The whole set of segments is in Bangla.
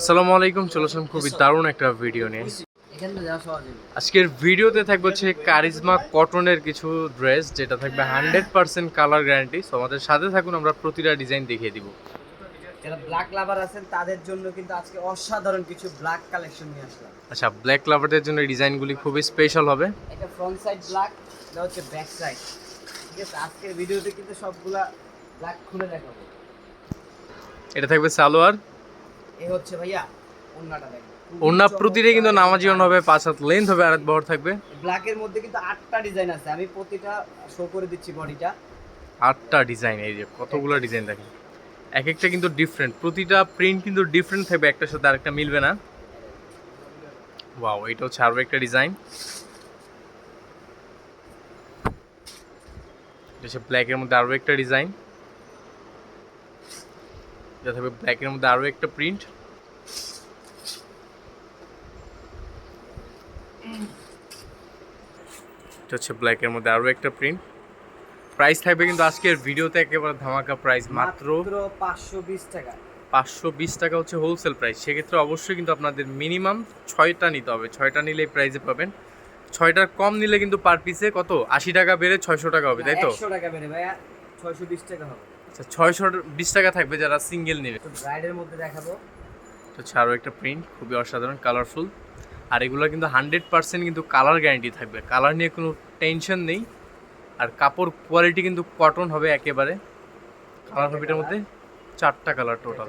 আসসালামু আলাইকুম চলে আসলাম খুবই দারুণ একটা ভিডিও নিয়ে। আজকের ভিডিওতে থাকবে হচ্ছে কারিজমা কটনের কিছু ড্রেস যেটা থাকবে hundred percent colour guarantee so আমাদের সাথে থাকুন আমরা প্রতিটা ডিজাইন দেখিয়ে দিব। যারা ব্ল্যাক লাভার আছেন তাদের জন্য কিন্তু আজকে অসাধারণ কিছু ব্ল্যাক কালেকশন নিয়ে আসলাম। আচ্ছা ব্ল্যাক লাভারদের জন্য ডিজাইনগুলি খুবই স্পেশাল হবে। এটা ফ্রন্ট সাইড ব্ল্যাক এটা হচ্ছে ব্যাক সাইড ঠিক আছে আজকের ভিডিওতে কিন্তু সবগুলা ব্ল্যাক খুলে দেখাবো। এটা থাকবে সালোয়ার। হচ্ছে ভাইয়া ওন্নাটা দেখো ওড়না প্রতিটাই কিন্তু নামাজি হবে পাঁচ হাত লেন্থ হবে আর বহর থাকবে। ব্ল্যাকের মধ্যে কিন্তু আটটা ডিজাইন আছে। আমি প্রতিটা শো করে দিচ্ছি বডিটা আটটা ডিজাইন এই যে কতগুলো ডিজাইন দেখেন। এক একটা কিন্তু ডিফারেন্ট প্রতিটা প্রিন্ট কিন্তু ডিফারেন্ট থাকবে একটার সাথে আরেকটা মিলবে না। ওয়াও এটা হচ্ছে আরও একটা ডিজাইন এটা হচ্ছে ব্ল্যাকের মধ্যে আরও একটা ডিজাইন এটা থাকবে ব্ল্যাকের মধ্যে আরও একটা প্রিন্ট এটা হচ্ছে ব্ল্যাকের মধ্যে আরও একটা প্রিন্ট প্রাইস থাকবে কিন্তু আজকের ভিডিওতে একেবারে ধামাকা প্রাইস মাত্র পাঁচশো বিশ টাকা। পাঁচশো বিশ টাকা হচ্ছে হোলসেল প্রাইস সেক্ষেত্রে অবশ্যই কিন্তু আপনাদের মিনিমাম ছয়টা নিতে হবে। ছয়টা নিলে এই প্রাইসে পাবেন। ছয়টার কম নিলে কিন্তু পার পিসে কত? আশি টাকা বেড়ে ছয়শো টাকা হবে তাই তো? টাকা বেড়ে ভাইয়া ছয়শো বিশ টাকা হবে। আচ্ছা ছয়শো বিশ টাকা থাকবে যারা সিঙ্গেল নেবে। তো ব্রাইডের মধ্যে দেখাবো। এটা হচ্ছে আরও একটা প্রিন্ট খুবই অসাধারণ কালারফুল আর এগুলো কিন্তু হান্ড্রেড পার্সেন্ট কিন্তু কালার গ্যারান্টি থাকবে। কালার নিয়ে কোনো টেনশন নেই। আর কাপড় কোয়ালিটি কিন্তু কটন হবে একেবারে। কালার হবে মধ্যে চারটা কালার টোটাল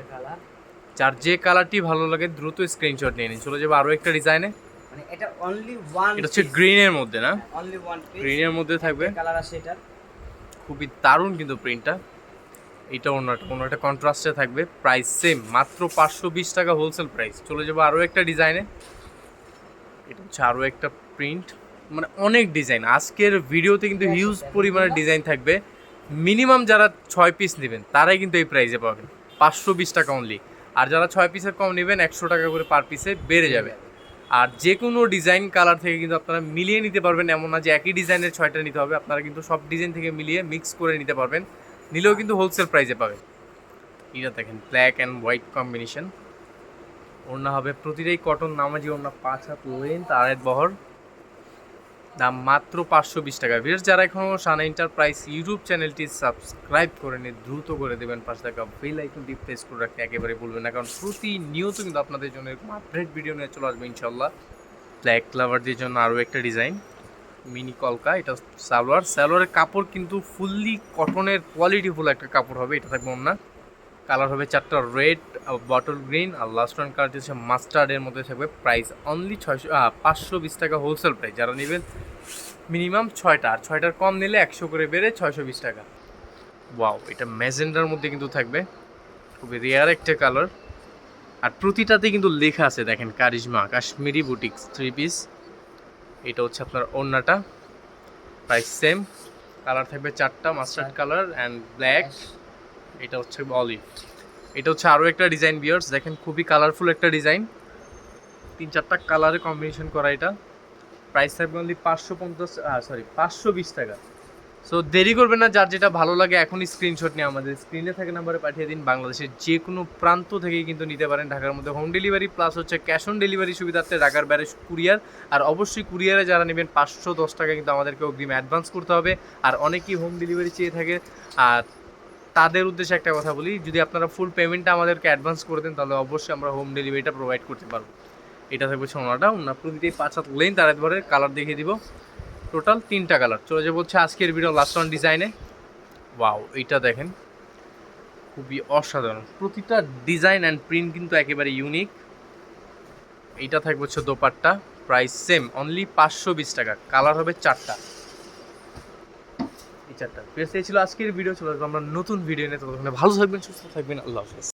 যার যে কালারটি ভালো লাগে দ্রুত স্ক্রিনশট নিয়ে নিন। চলে যাব আরও একটা ডিজাইনে মানে এটা অনলি ওয়ান এটা হচ্ছে গ্রিনের মধ্যে না? অনলি ওয়ান গ্রিনের মধ্যে থাকবে। কালার আছে এটার। খুবই দারুণ কিন্তু প্রিন্টটা এটা অন্যটা অন্যটা কন্ট্রাস্টে থাকবে। প্রাইস সেম মাত্র পাঁচশো বিশ টাকা হোলসেল প্রাইস চলে যাব আরও একটা ডিজাইনে এটা হচ্ছে আরও একটা প্রিন্ট মানে অনেক ডিজাইন আজকের ভিডিওতে কিন্তু হিউজ পরিমাণে ডিজাইন থাকবে। মিনিমাম যারা ছয় পিস নেবেন, তারাই কিন্তু এই প্রাইসে পাবেন। পাঁচশো বিশ টাকা অনলি আর যারা ছয় পিসের কম নেবেন, একশো টাকা করে পার পিসে বেড়ে যাবে। আর যে কোনো ডিজাইন কালার থেকে কিন্তু আপনারা মিলিয়ে নিতে পারবেন। এমন না যে একই ডিজাইনের ছয়টা নিতে হবে। আপনারা কিন্তু সব ডিজাইন থেকে মিলিয়ে মিক্স করে নিতে পারবেন। নিলেও কিন্তু হোলসেল প্রাইসে পাবেন এটা দেখেন ব্ল্যাক অ্যান্ড হোয়াইট কম্বিনেশন ওড়না হবে প্রতিটাই কটন নামাজি ওড়না পাঁচ হাত লেন্থ এক বহর। দাম মাত্র পাঁচশো বিশ টাকা। ভিউয়ার্স যারা এখনও সানা এন্টারপ্রাইজ ইউটিউব চ্যানেলটি সাবস্ক্রাইব করে নিয়ে দ্রুত করে দেবেন। পাঁচ টাকা বেল আইকনটি প্রেস করে রাখতে একেবারে ভুলবেন না, কারণ প্রতিনিয়ত কিন্তু আপনাদের জন্য এরকম আপডেট ভিডিও নিয়ে চলে আসবে ইনশাল্লাহ ব্ল্যাক লাভারদের জন্য আরও একটা ডিজাইন মিনি কলকা, এটা সালোয়ার। সালোয়ারের কাপড় কিন্তু ফুললি কটনের কোয়ালিটিফুল একটা কাপড় হবে, এটা থাকবে না কালার হবে চারটা রেড বটল গ্রিন আর লাস্ট ওয়ান কালার হচ্ছে মাস্টার্ডের মধ্যে থাকবে প্রাইস অনলি ছয়শো পাঁচশো বিশ টাকা হোলসেল প্রাইস যারা নেবেন মিনিমাম ছয়টা, আর ছয়টার কম নিলে একশো করে বেড়ে ছয়শো বিশ টাকা। ওয়াও এটা ম্যাজেন্ডার মধ্যে কিন্তু থাকবে। খুবই রেয়ার একটা কালার আর প্রতিটাতে কিন্তু লেখা আছে, দেখেন, Charisma, Kashmiri boutiques three piece এটা হচ্ছে আপনার ওড়নাটা। প্রাইস সেম কালার থাকবে চারটা মাস্টার্ড কালার অ্যান্ড ব্ল্যাক এটা হচ্ছে অলিভ এটা হচ্ছে আরও একটা ডিজাইন বিয়ার্স দেখেন খুবই কালারফুল একটা ডিজাইন তিন চারটা কালারে কম্বিনেশন করা এটা। প্রাইস থাকবে অনলি পাঁচশো পঞ্চাশ সরি পাঁচশো বিশ টাকা। সো দেরি করবেন না, যার যেটা ভালো লাগে এখনই স্ক্রিনশট নিয়ে আমাদের স্ক্রিনে থাকে নাম্বারে পাঠিয়ে দিন। বাংলাদেশের যে কোনো প্রান্ত থেকেই কিন্তু নিতে পারেন ঢাকার মধ্যে। হোম ডেলিভারি প্লাস হচ্ছে ক্যাশ অন ডেলিভারি সুবিধার্থে ঢাকার বাইরে কুরিয়ার আর অবশ্যই কুরিয়ারে যারা নেবেন, পাঁচশো দশ টাকা কিন্তু আমাদেরকে অগ্রিম অ্যাডভান্স করতে হবে। আর অনেকেই হোম ডেলিভারি চেয়ে থাকে। আর তাদের উদ্দেশ্যে একটা কথা বলি, যদি আপনারা ফুল পেমেন্টটা আমাদেরকে অ্যাডভান্স করে দেন, তাহলে অবশ্যই আমরা হোম ডেলিভারিটা প্রোভাইড করতে পারব। এটা থাকবে সোনাটা, ওনার প্রতিটাই পাঁচ হাত লেন তার একবারের কালার দেখিয়ে দিব। টোটাল তিনটা কালার। চলে যাব হচ্ছে আজকের ভিডিও লাস্ট ওয়ান ডিজাইনে ওয়াও এইটা দেখেন। খুবই অসাধারণ। প্রতিটা ডিজাইন অ্যান্ড প্রিন্ট কিন্তু একেবারে ইউনিক এইটা থাকবে হচ্ছে দোপাট্টা। প্রাইস সেম অনলি পাঁচশো বিশ টাকা। কালার হবে চারটা। এই চারটা। পেয়েছে ছিল আজকের ভিডিও চলে আসব আমরা নতুন ভিডিও নিয়ে। ততক্ষণে ভালো থাকবেন, সুস্থ থাকবেন। আল্লাহ হাফেজ।